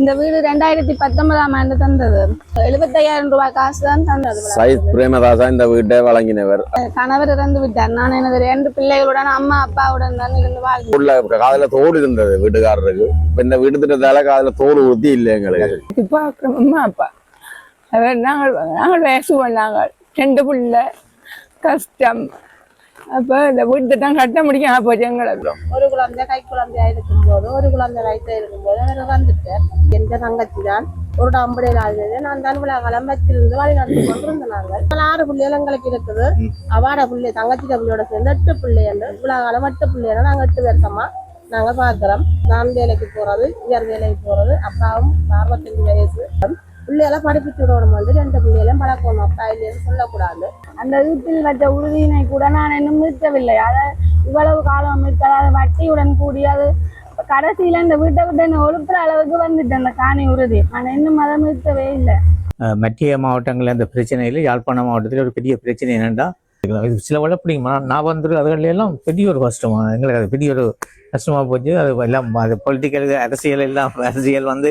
இந்த வீடு ரெண்டாயிரத்தி பத்தொன்பதாம் ஆண்டு தந்தது. எழுபத்தையாயிரம் ரூபாய் காசு தான் தந்தது சைத் பிரேமதாசா இந்த வீட்டை வழங்கினவர். கணவர் இறந்து விட்டார். நான் எனது ரெண்டு பிள்ளைகளுடன் அம்மா அப்பாவுடன் தான் இருந்து உள்ள காதுல தோடு இருந்தது வீட்டுக்காரருக்கு. இப்ப இந்த வீட்டு திட்டத்தால காதுல தோடு உறுதி இல்லை எங்களுக்கு. பார்க்குறோம் அம்மா அப்பா. அவர் நாங்கள் நாங்கள் பேசுவோம் நாங்கள். ரெண்டு பிள்ளை. கஷ்டம். அப்போ இந்த வீட்டு தான் கட்ட முடியும். போச்சு எங்களுக்கு ஒரு குழந்தை கை குழந்தையா இருக்கும்போது ஒரு குழந்தை வயிற்று இருக்கும்போது அவர் வந்துட்டார். எந்த தங்கச்சி தான் ஒரு அம்படையில் ஆகுது நான் தான் விழாக்காலம் வச்சிருந்து வழி நடத்தி கொண்டிருந்தேன் நாங்கள் ஆறு பிள்ளைகள் எங்களுக்கு இருக்குது. அவாட பிள்ளை தங்கச்சி பிள்ளையோட சேர்ந்து எட்டு பிள்ளைகள் விழாக்காலம் எட்டு பிள்ளைகள் நாங்கள் எட்டு பேருக்கம்மா நாங்க பாக்குறோம் நான் வேலைக்கு போறது இயர் வேலைக்கு போறது. அப்பாவும் அறுபத்தஞ்சு வயசு. பிள்ளையெல்லாம் படிப்பிச்சு விடணும் வந்து ரெண்டு பிள்ளையெல்லாம் பழக்கணும். அப்பா இல்லைன்னு சொல்லக்கூடாது. அந்த வீட்டில் வச்ச உறுதியினை கூட நான் இன்னும் மீட்கவில்லை அதை இவ்வளவு காலம் மீட்காத வட்டியுடன் கூடிய அது கடைசியில் இந்த வீட்டை விட்டு என்ன ஒழுப்புற அளவுக்கு வந்துட்டு அந்த காணி உறுதி. ஆனா இன்னும் அதை மீட்கவே இல்லை. மத்திய மாவட்டங்களில் அந்த பிரச்சனையில் யாழ்ப்பாண மாவட்டத்தில் ஒரு பெரிய பிரச்சனை என்னென்னா சில வேலை பிடிக்குமா நான் வந்து அதுகளில் எல்லாம் பெரிய ஒரு கஷ்டமா எங்களுக்கு அது பெரிய ஒரு கஷ்டமாக போச்சு. அது எல்லாம் அது பொலிட்டிக்கல் அரசியல் எல்லாம் அரசியல் வந்து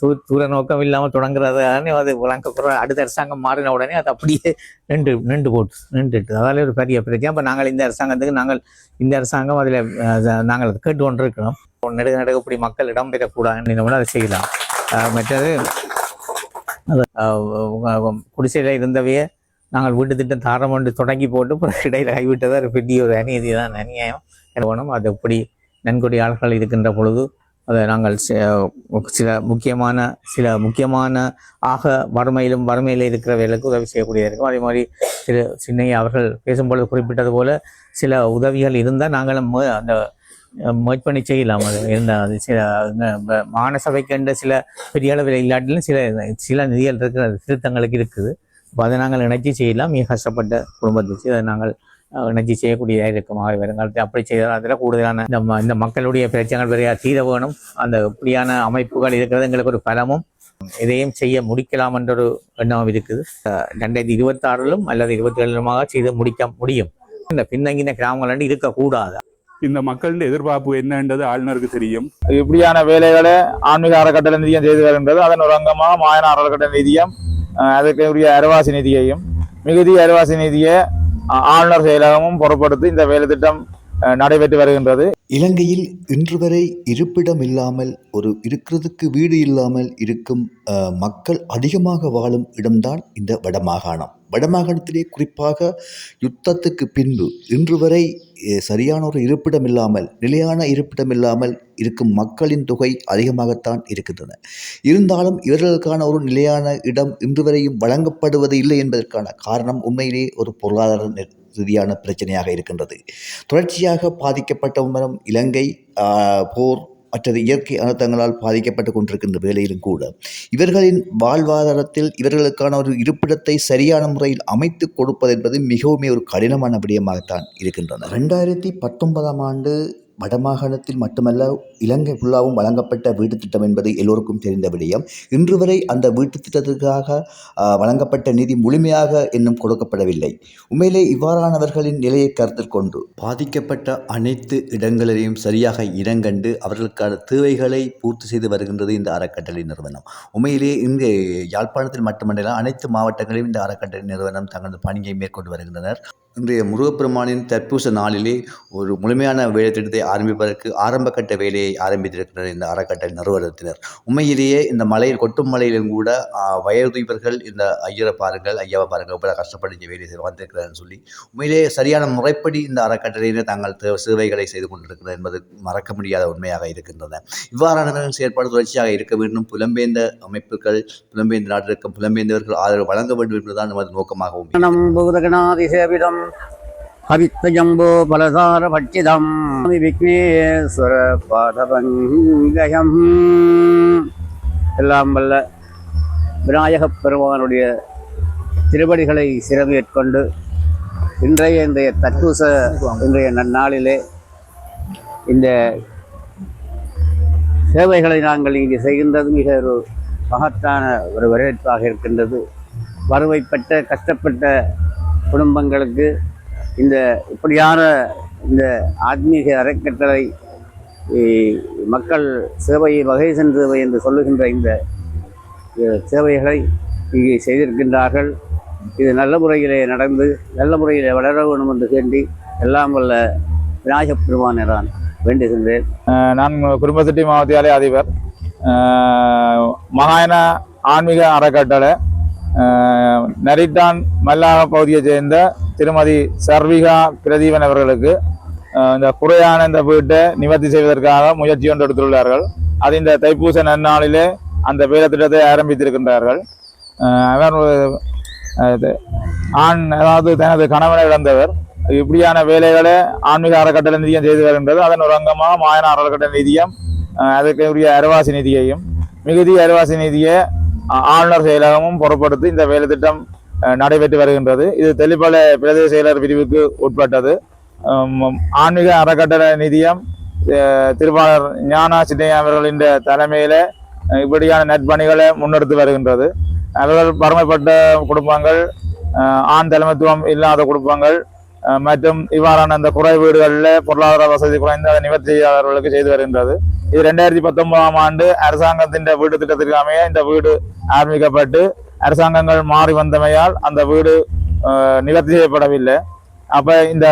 தூ தூர நோக்கம் இல்லாமல் தொடங்குறதானே அது வழங்கப்படுற அடுத்த அரசாங்கம் மாறின உடனே அது அப்படியே நின்று நின்று போட்டு நின்றுட்டு. அதால ஒரு பெரிய பிரச்சனை. அப்போ நாங்கள் இந்த அரசாங்கத்துக்கு நாங்கள் இந்த அரசாங்கம் அதில் நாங்கள் கேட்டு கொண்டு இருக்கிறோம் நெடுக நடுக இப்படி மக்கள் இடம்பெறக்கூடாதுன்னு அதை செய்யலாம். மற்றது குடிசையில் இருந்தவையே நாங்கள் வீட்டு திட்டம் தாரம் ஒன்று தொடங்கி போட்டு பிறகு இடையில கைவிட்டது ஒரு பெரிய ஒரு அநீதி தான் அநியாயம். என்ன வேணும் அது எப்படி நன்கொடி ஆள்கள் இருக்கின்ற பொழுது அதை நாங்கள் சில முக்கியமான சில முக்கியமான ஆக வறுமையிலும் வறுமையில் இருக்கிறவர்களுக்கு உதவி செய்யக்கூடியதாக இருக்கும். அதே மாதிரி திரு சின்னையா அவர்கள் பேசும்பொழுது குறிப்பிட்டது போல சில உதவிகள் இருந்தால் நாங்களும் அந்த முயற்சி பண்ணி செய்யலாம். அது இருந்தால் அது சில அஹ், சில பெரிய அளவில் இல்லாட்டிலும் சில சில நிதிகள் இருக்கிற திருத்தங்களுக்கு இருக்குது. அப்போ அதை நாங்கள் இணைச்சி செய்யலாம். மிக கஷ்டப்பட்ட குடும்பத்துக்கு அதை நாங்கள் இணைச்சி செய்யக்கூடியதாக இருக்கும். ஆக வருங்காலத்தில் அப்படி செய்தால் அதில் கூடுதலான இந்த ம- இந்த மக்களுடைய பிரச்சனைகள் பெரிய தீர வேணும். அந்த இப்படியான அமைப்புகள் இருக்கிறது எங்களுக்கு ஒரு பலமும். இதையும் செய்ய முடிக்கலாம் என்ற ஒரு எண்ணம் இருக்குது ரெண்டாயிரத்தி இருபத்தாறிலும் அல்லது இருபத்தி ஏழுமாக செய்து முடிக்க முடியும். இந்த பின்னங்கின கிராமங்கள் இருக்கக்கூடாது. இந்த மக்களின் எதிர்பார்ப்பு என்னன்றது ஆளுநருக்கு தெரியும். இப்படியான வேலைகளை ஆன்மீக அறக்கட்டளை நிதியம் செய்து வருகின்றது. அதன் ஒரு அங்கமாக மாயன அறக்கட்டளை நிதியம் உரிய அரைவாசி நிதியையும் மிகுதி அரைவாசி நிதியை ஆளுநர் செயலகமும் பொறுப்படுத்தி இந்த வேலை திட்டம் அஹ், நடைபெற்று வருகின்றது. இலங்கையில் இன்று வரை இருப்பிடம் இல்லாமல் ஒரு இருக்கிறதுக்கு வீடு இல்லாமல் இருக்கும் மக்கள் அதிகமாக வாழும் இடம்தான் இந்த வடமாகாணம். வடமாகாணத்திலே குறிப்பாக யுத்தத்துக்கு பின்பு இன்று வரை சரியான ஒரு இருப்பிடம் இல்லாமல் நிலையான இருப்பிடம் இல்லாமல் இருக்கும் மக்களின் தொகை அதிகமாகத்தான் இருக்கின்றன. இருந்தாலும் இவர்களுக்கான ஒரு நிலையான இடம் இன்று வரையும் வழங்கப்படுவது இல்லை என்பதற்கான காரணம் உண்மையிலே ஒரு பொருளாதார ரீதியான பிரச்சனையாக இருக்கின்றது. தொடர்ச்சியாக பாதிக்கப்பட்ட உமரம் இலங்கை போர் மற்றது இயற்கை அனர்த்தங்களால் பாதிக்கப்பட்டு கொண்டிருக்கின்ற வேளையிலும் கூட இவர்களின் வாழ்வாதாரத்தில் இவர்களுக்கான ஒரு இருப்பிடத்தை சரியான முறையில் அமைத்து கொடுப்பது என்பது மிகவும் ஒரு கடினமான விடயமாகத்தான் இருக்கின்றன. ரெண்டாயிரத்தி பத்தொன்பதாம் ஆண்டு வடமாகாணத்தில் மட்டுமல்ல இலங்கை ஃபுல்லாவும் வழங்கப்பட்ட வீட்டுத் திட்டம் என்பது எல்லோருக்கும் தெரிந்த விடயம். இன்று வரை அந்த வீட்டுத் திட்டத்திற்காக வழங்கப்பட்ட நிதி முழுமையாக இன்னும் கொடுக்கப்படவில்லை. உண்மையிலே இவ்வாறானவர்களின் நிலையை கருத்தில் கொண்டு பாதிக்கப்பட்ட அனைத்து இடங்களிலையும் சரியாக இடங்கண்டு அவர்களுக்கான தேவைகளை பூர்த்தி செய்து வருகின்றது இந்த அறக்கட்டளை நிறுவனம். உண்மையிலே இங்கு யாழ்ப்பாணத்தில் மட்டுமல்ல அனைத்து மாவட்டங்களிலும் இந்த அறக்கட்டளை நிறுவனம் தங்களது பணியை மேற்கொண்டு வருகின்றனர். இன்றைய முருகப்பெருமானின் தற்பூச நாளிலே ஒரு முழுமையான வேலை திட்டத்தை ஆரம்பிப்பதற்கு ஆரம்ப கட்ட வேலையை ஆரம்பித்திருக்கின்றனர் இந்த அறக்கட்டளை நிறுவனத்தினர். உண்மையிலேயே இந்த மலையில் கொட்டும் மலையிலும் கூட வயதுபர்கள் இந்த ஐயரை பாருங்கள் ஐயாவை பாருங்கள் இவ்வளோ கஷ்டப்பட்டு இந்த வேலையை செய்து சொல்லி உண்மையிலேயே சரியான முறைப்படி இந்த அறக்கட்டளையினர் தங்கள் தே- சேவைகளை செய்து கொண்டிருக்கிறார் என்பது மறக்க முடியாத உண்மையாக இருக்கின்றன. இவ்வாறான செயற்பாடு தொடர்ச்சியாக இருக்க வேண்டும். புலம்பெயர்ந்த அமைப்புகள் புலம்பெயர்ந்த நாட்டிற்கு புலம்பெயர்ந்தவர்கள் ஆதரவு வழங்க வேண்டும் என்பதுதான் நமது நோக்கமாகவும் பூதகணாதிசேவிதம் ஹவித்தஜம்போ பலசார பட்சிதம் விக்னேஸ்வர பாதபங்கயம் எல்லாம் வல்ல விநாயகப் பெருமானுடைய திருவடிகளை சிறமேற்கொண்டு இன்றைய இன்றைய தற்பூச இன்றைய நன்னாளிலே இந்த சேவைகளை நாங்கள் இங்கு செய்கின்றது மிக ஒரு மகத்தான ஒரு வரவேற்பாக இருக்கின்றது. வறுமைப்பட்ட கஷ்டப்பட்ட குடும்பங்களுக்கு இந்த இப்படியான இந்த ஆத்மீக அறக்கட்டளை மக்கள் சேவை வகை சேவை என்று சொல்லுகின்ற இந்த சேவைகளை இங்கே செய்திருக்கின்றார்கள். இது நல்ல முறையிலே நடந்து நல்ல முறையிலே வளர வேண்டும் என்று கேண்டி எல்லாம் வல்ல விநாயகப் பெருமானை நான் வேண்டுகின்றேன் நான் குடும்பத்திட்டி மாவட்டியாலே அதிபர். மகாயன ஆன்மீக அறக்கட்டளை. நரிட்டான் மல்லாக பகுதியைச் சேர்ந்த திருமதி சர்விகா பிரதீபன் அவர்களுக்கு இந்த குறையான இந்த வீட்டை நிவர்த்தி செய்வதற்காக முயற்சி ஒன்று எடுத்துள்ளார்கள். அது இந்த தைப்பூச நன்னாளிலே அந்த வேலை திட்டத்தை ஆரம்பித்திருக்கின்றார்கள் அவர் ஆண் அதாவது தனது கணவனை இழந்தவர். இப்படியான வேலைகளை ஆன்மீக அறக்கட்டளை நிதியம் செய்து வருகின்றது. அதன் ஒரு அங்கமாக மாயன அறக்கட்டளை நிதியம் அஹ் அதுக்கு உரிய அரவாசி நிதியையும் மிகுதி அரவாசி நிதியை ஆளுநர் செயலகமும் புறப்படுத்தி இந்த வேலை திட்டம் நடைபெற்று வருகின்றது. இது தெளிப்பள பிரதேச செயலர் பிரிவுக்கு உட்பட்டது. ஆன்மீக அறக்கட்டளை நிதியம் அஹ் திருவாளர் ஞானா சின்னையா அவர்களின் தலைமையில் இப்படியான நற்பணிகளை முன்னெடுத்து வருகின்றது. அவர்கள் பரமைப்பட்ட குடும்பங்கள் ஆண் தலைமைத்துவம் இல்லாத குடும்பங்கள் மற்றும் இவ்வாறான அந்த குறை வீடுகளில் பொருளாதார வசதி குறைந்து அதை நிவர்த்தி செய்யாதவர்களுக்கு செய்து வருகின்றது. இது ரெண்டாயிரத்தி பத்தொன்பதாம் ஆண்டு அரசாங்கத்தின் வீடு திட்டத்திற்கு அமைய இந்த வீடு ஆரம்பிக்கப்பட்டு அரசாங்கங்கள் மாறி வந்தமையால் அந்த வீடு நிவர்த்தி செய்யப்படவில்லை. அப்போ இந்த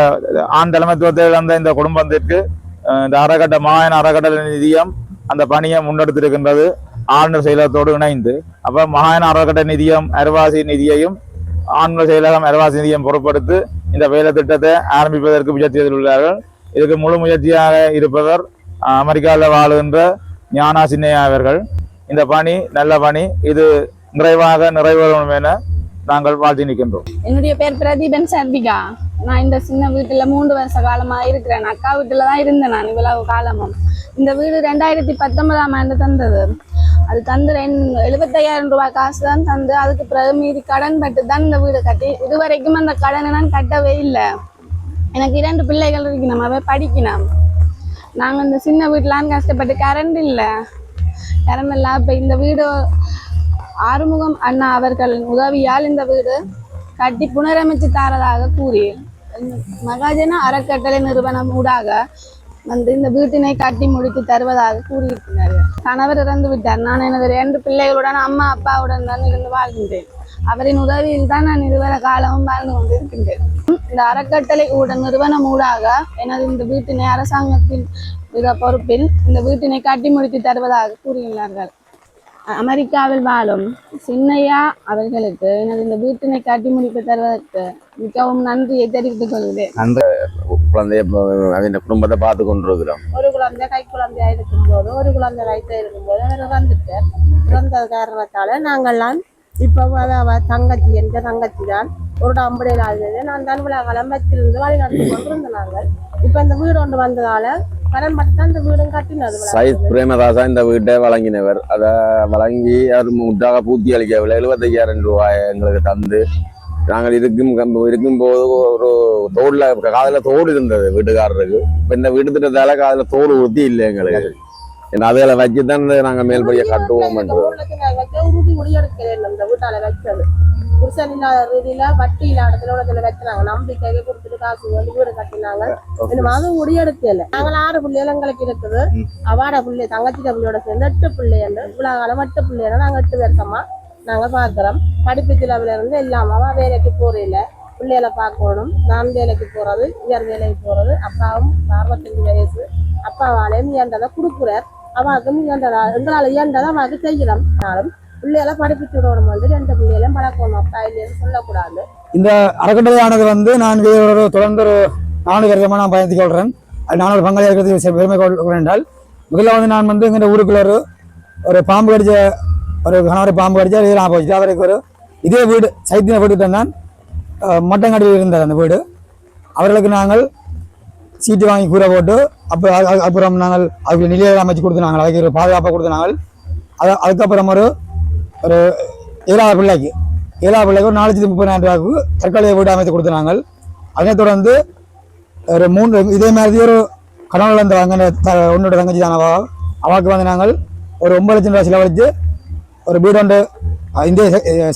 ஆண் தலைமைத்துவத்தை இழந்த இந்த குடும்பத்திற்கு இந்த அறக்கட்ட மாயன அறக்கட்டளை நிதியம் அந்த பணியை முன்னெடுத்திருக்கின்றது. ஆளுநர் செயலகத்தோடு இணைந்து. அப்போ மகாயன அறக்கட்டளை நிதியம் அரைவாசி நிதியையும் ஆளுநர் செயலகம் அரவாசி நிதியம் பொருட்படுத்து இந்த வேலை திட்டத்தை ஆரம்பிப்பதற்கு முயற்சி செய்துள்ளார்கள் இதுக்கு முழு முயற்சியாக இருப்பவர் அமெரிக்காவில் வாழுகின்ற ஞானா சின்னையா அவர்கள். இந்த பணி நல்ல பணி. இது நிறைவாக நிறைவேறும் என நாங்கள் வாழ்த்தி நிற்கின்றோம். என்னுடைய பேர் பிரதீபன் சர்பிகா நான் இந்த சின்ன வீட்டுல மூன்று வருஷ காலமா இருக்கிறேன். அக்கா வீட்டுல தான் இருந்தேன் நான் இவ்வளவு காலமும். இந்த வீடு ரெண்டாயிரத்தி பத்தொன்பதாம் ஆண்டு தந்தது. அது தந்து ரெண்டு எழுபத்தையாயிரம் ரூபாய் காசு தான் தந்து. அதுக்கு பிறகு மீதி கடன் பட்டு தான் இந்த வீடு கட்டி இதுவரைக்கும் அந்த கடனை நான் கட்டவே இல்லை. எனக்கு இரண்டு பிள்ளைகள் இருக்கணும் அவ படிக்கணும். நாங்கள் இந்த சின்ன வீட்டிலான்னு கஷ்டப்பட்டு கரண்ட் இல்லை. கரண்ட் இல்லை. இப்போ இந்த வீடு ஆறுமுகம் அண்ணா அவர்களின் உதவியால் இந்த வீடு கட்டி புனரமைச்சு தாரதாக கூறி மகாஜன அறக்கட்டளை நிறுவனம் ஊடாக வந்து இந்த வீட்டினை கட்டி முடித்து தருவதாக கூறியிருக்கிறார்கள். கணவர் இறந்து விட்டார். நான் எனது ரெண்டு பிள்ளைகளுடன் அம்மா அப்பாவுடன் தான் இருந்து வாழ்கின்றேன். அவரின் உதவியில் தான் நான் இதுவரை காலமும் வாழ்ந்து கொண்டிருக்கின்றேன். இந்த அறக்கட்டளை ஊட நிறுவனம் ஊடாக எனது இந்த வீட்டினை அரசாங்கத்தின் மிக பொறுப்பில் இந்த வீட்டினை கட்டி முடித்து தருவதாக கூறியுள்ளார்கள். அமெரிக்காவில் வாழும் சின்னையா அவர்களுக்கு எனது இந்த வீட்டினை கட்டி முடித்து தருவதற்கு மிகவும் நன்றியை தெரிவித்துக் கொள்கிறேன். குழந்தைய அவங்க குடும்பத்தை பார்த்து கொண்டிருக்கிறோம். ஒரு குழந்தை கை குழந்தையா இருக்கும்போது ஒரு குழந்தை வயிற்று இருக்கும்போது அவர் இறந்துட்டார் இறந்தது காரணத்தால நாங்கள்லாம் இப்போ அவ தங்கச்சி என்ற தங்கச்சி தான் ஒரு அம்படையில் ஆகுது நான் தான் விழாக்காலம் வச்சிருந்து வழி நடத்தி கொண்டிருந்தோம் நாங்கள். இப்போ இந்த வீடு ஒன்று வந்ததால கடன் பட்டு தான் இந்த வீடும் கட்டினது. சைத் பிரேமதாசா இந்த வீட்டை வழங்கினவர். அதை வழங்கி அவர் முட்டாக பூர்த்தி அளிக்கவில்லை. எழுபத்தையாயிரம் ரூபாய் எங்களுக்கு தந்து நாங்கள் இருக்கும் கம்ப- இருக்கும்போது ஒரு தோல்ல காதுல தோடு இருந்தது வீட்டுக்காரருக்கு. இப்போ இந்த வீட்டு திட்டத்தால காதுல தோடு ஊற்றி இல்லை எங்களுக்கு. ஏன்னா அதுகளை வச்சு தான் நாங்கள் மேல்படியை கட்டுவோம் உறுதி முடியெடுக்கிறேன் இந்த வீட்டால வச்சது புருஷன் இல்லாத ரீதியில வட்டி இல்லாத இடத்துல இடத்துல வச்சாங்க நம்பிக்கையை கொடுத்துட்டு காசு வந்து வீடு கட்டினாங்க. இன்னும் அதுவும் முடியெடுக்கல நாங்கள் ஆறு பிள்ளைகள் எங்களுக்கு இருக்குது அவாட பிள்ளை தங்கச்சிட்ட பிள்ளையோட சேர்ந்து எட்டு பிள்ளைகள் இவ்வளவு காலம் எட்டு பிள்ளைகள் நாங்க எட்டு வருஷமா நாங்கள் பார்க்குறோம் படிப்பு செலவுல இருந்து எல்லாம் வேலைக்கு போறதில்ல பிள்ளைகளை பார்க்கணும். நான் வேலைக்கு போகிறது இவர் வேலைக்கு போகிறது அப்பாவும் அறுபத்தஞ்சு வயசு. அப்பாவாலையும் இயன்றதை கொடுக்குறார். அவாக்கும் இயன்றதா எங்களால் இயன்றதை அவாக்கு செய்யலாம் ஆனாலும் பிள்ளைகளை படிப்பிச்சு விடணும் வந்து ரெண்டு பிள்ளைகளையும் பழக்கணும். அப்பா இல்லைன்னு சொல்லக்கூடாது. இந்த அறக்கட்டளையானது வந்து நான் இதோட ஒரு தொடர்ந்து ஒரு நான்கு வருஷமாக நான் பயணித்துக் கொள்கிறேன் அது நான் ஒரு பெருமை கொள்கிறேன் என்றால் முதல்ல வந்து நான் வந்து எங்கள் ஊருக்குள்ள ஒரு ஒரு பாம்பு கடிச்ச ஒரு கணவரை பாம்பு கடிச்சா இது நான் போச்சு அவருக்கு ஒரு இதே வீடு சைத்திய வீடு தான் மட்டங்கடியில் இருந்தார் அந்த வீடு. அவர்களுக்கு நாங்கள் சீட்டு வாங்கி கூரை போட்டு அப்போ அப்புறம் நாங்கள் அதுக்கு நிலையில் அமைச்சு கொடுத்து நாங்கள் அதுக்கு ஒரு பாதுகாப்பாக கொடுத்து நாங்கள் அது அதுக்கப்புறம் ஒரு ஒரு ஏழாவது பிள்ளைக்கு ஏழாவது பிள்ளைக்கு ஒரு நாலு லட்சத்தி முப்பதாயிரம் ரூபாய்க்கு தற்காலிக வீடு அமைத்து கொடுத்து நாங்கள். அதனைத் தொடர்ந்து ஒரு மூன்று இதே மாதிரி ஒரு கடவுள் அந்த அங்கே உன்னோட தங்கச்சி தானவா? அவளுக்கு அவாக்கு வந்து நாங்கள் ஒரு ஒன்பது லட்சம் ரூபாய் செலவழித்து ஒரு வீடு வந்து இந்திய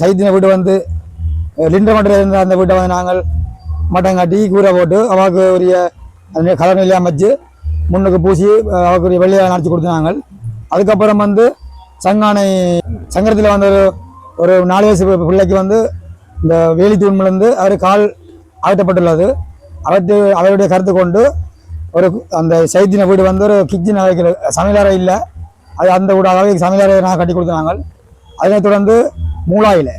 சைத்தின வீடு வந்து லிண்டர் மட்டில் இருந்த அந்த வீட்டை வந்து நாங்கள் மட்டம் காட்டி கூரை போட்டு அவாக்கு உரிய அந்த கலர் நிலையை அமைச்சு முன்னுக்கு பூசி அவளுக்கு உரிய வெள்ளையை நடத்தி நாங்கள். அதுக்கப்புறம் வந்து சங்கானை சங்கரத்தில் வந்து ஒரு ஒரு நாலு வயசு பிள்ளைக்கு வந்து இந்த வேலி தூண்மிலிருந்து அவர் கால் அகற்றப்பட்டுள்ளது. அவற்று அவருடைய கருத்து கொண்டு ஒரு அந்த சைத்தின வீடு வந்து ஒரு கிச்சன் வைக்கிற சமையலறை இல்லை. அது அந்த வீடு அளவுக்கு சமையலறை நான் கட்டி கொடுத்தாங்க அதனைத் தொடர்ந்து மூலாயில்.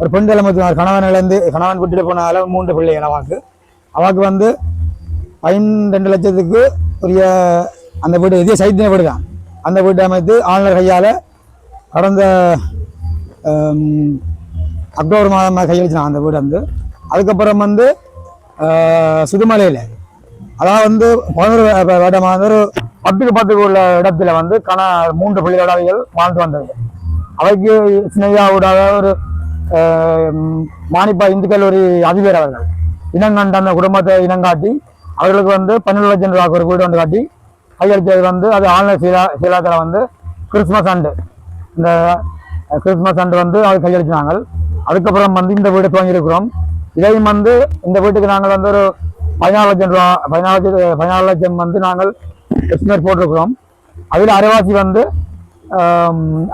ஒரு பெண் தலைமை கணவன் இழந்து கணவன் விட்டுட்டு போன அளவு மூன்று பிள்ளை அவாக்கு அவாக்கு வந்து பதினெண்டு லட்சத்துக்கு உரிய அந்த வீடு இதே சைத்திய வீடு தான் அந்த வீட்டை அமைத்து ஆளுநர் கையால் கடந்த அக்டோபர் மாதம் கையெழுத்தினான் அந்த வீடு வந்து. அதுக்கப்புறம் வந்து சுதுமலையில் அதாவது வந்து பதினோரு வருடமாக ஒரு பத்துக்கு பத்துக்கு உள்ள இடத்துல வந்து கண மூன்று பிள்ளைகள் வாழ்ந்து வந்தது. அவைக்கு சின்னையாவோட ஒரு மாணிப்பா மானிப்பா இந்து கல்லூரி அதிபர் அவர்கள். இனங்கண்ட அந்த குடும்பத்தை இனங்காட்டி அவர்களுக்கு வந்து பன்னெண்டு லட்சம் ரூபாய்க்கு ஒரு வீடு வந்து காட்டி கையெழுத்தது வந்து அது ஆன்லைன் சீலா சீலாத்தில் வந்து கிறிஸ்மஸ் அண்டு. இந்த கிறிஸ்மஸ் அண்டு வந்து அது கையெழுத்தினாங்க அதுக்கப்புறம் வந்து இந்த வீடு துவங்கியிருக்கிறோம். இதையும் வந்து இந்த வீட்டுக்கு நாங்கள் வந்து ஒரு பதினாலு லட்சம் ரூபா பதினாலு லட்சம் பதினாலு லட்சம் வந்து நாங்கள் எஸ்டிமேட் போட்டிருக்கிறோம். அதில் அரைவாசி வந்து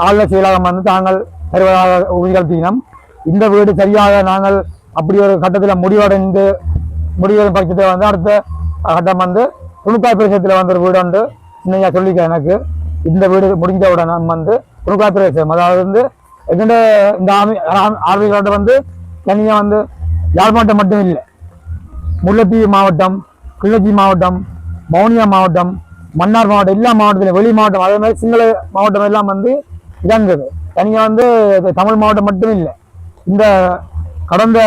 ஆளுநர் செயலாளர் வந்து தாங்கள் தருவதாக உறுதிப்படுத்தினோம் இந்த வீடு சரியாக நாங்கள் அப்படி ஒரு கட்டத்தில் முடிவடைந்து முடிவடைந்த பட்சத்தில் வந்து அடுத்த கட்டம் வந்து துணுக்காய் பிரதேசத்தில் வந்து ஒரு வீடு வந்து சின்னையா சொல்லிக்க எனக்கு. இந்த வீடு முடிஞ்ச உடனே வந்து துணுக்காய் பிரதேசம் அதாவது வந்து எங்கிட்ட இந்த ஆர்மி ஆர்மிகளோட வந்து தனியாக வந்து யாழ்ப்பாணம் மட்டும் இல்லை. முல்லைத்தீவு மாவட்டம் கிள்ளச்சி மாவட்டம் மௌனியா மாவட்டம் மன்னார் மாவட்டம் எல்லா மாவட்டத்திலும் வெளி மாவட்டம் அதே மாதிரி சிங்கள மாவட்டம் எல்லாம் வந்து இறங்குது. தனியாக வந்து தமிழ் மாவட்டம் மட்டும் இல்லை. இந்த கடந்த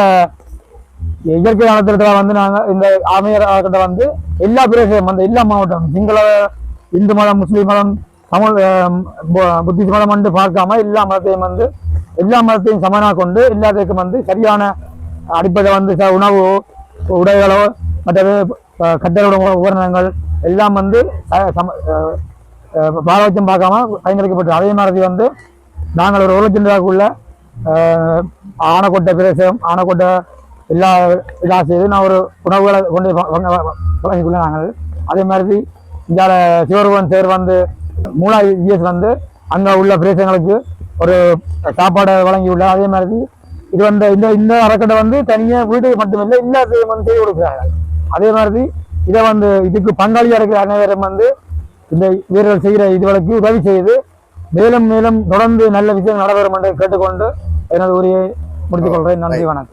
இயற்கை வனத்திட்டத்தில் வந்து நாங்கள் இந்த ஆமையர் கிட்ட வந்து எல்லா பிரதேசம் வந்து எல்லா மாவட்டம் சிங்கள இந்து மதம் முஸ்லீம் மதம் தமிழ் பு- புத்திஸ்ட் மதம் வந்து பார்க்காம எல்லா மதத்தையும் வந்து எல்லா மதத்தையும் சமனாக கொண்டு எல்லாத்துக்கும் வந்து சரியான அடிப்படை வந்து ச- உணவு உடைகளோ மற்றது கட்டரோட உபகரணங்கள் எல்லாம் வந்து சம பாரபட்சம் பார்க்காம பயன்படுத்தப்பட்டு அதே மாதிரி வந்து நாங்கள் ஒரு ஒரு லட்சம் ரூபாய்க்குள்ள ஆனைக்கோட்டை பிரதேசம் ஆனைக்கோட்டை எல்லா இதாக செய்து நான் ஒரு உணவுகளை கொண்டு வழங்கிக்குள்ள நாங்கள். அதே மாதிரி இந்த சிவருவன் சேர் வந்து மூலா இஎஸ் வந்து அங்கே உள்ள பிரதேசங்களுக்கு ஒரு சாப்பாடை வழங்கியுள்ள. அதே மாதிரி இது வந்து இந்த இந்த அறக்கட்டை வந்து தனியாக வீடு மட்டுமில்லை எல்லாத்தையும் வந்து செய்து கொடுக்குறாங்க அதே மாதிரி இதை வந்து இதுக்கு பங்காளியாக இருக்கிற அனைவரும் வந்து இந்த வீரர்கள் செய்கிற இதுகளுக்கு உதவி செய்து மேலும் மேலும் தொடர்ந்து நல்ல விஷயம் நடைபெறும் என்று கேட்டுக்கொண்டு எனது உரையை முடித்துக் கொள்கிறேன். நன்றி வணக்கம்.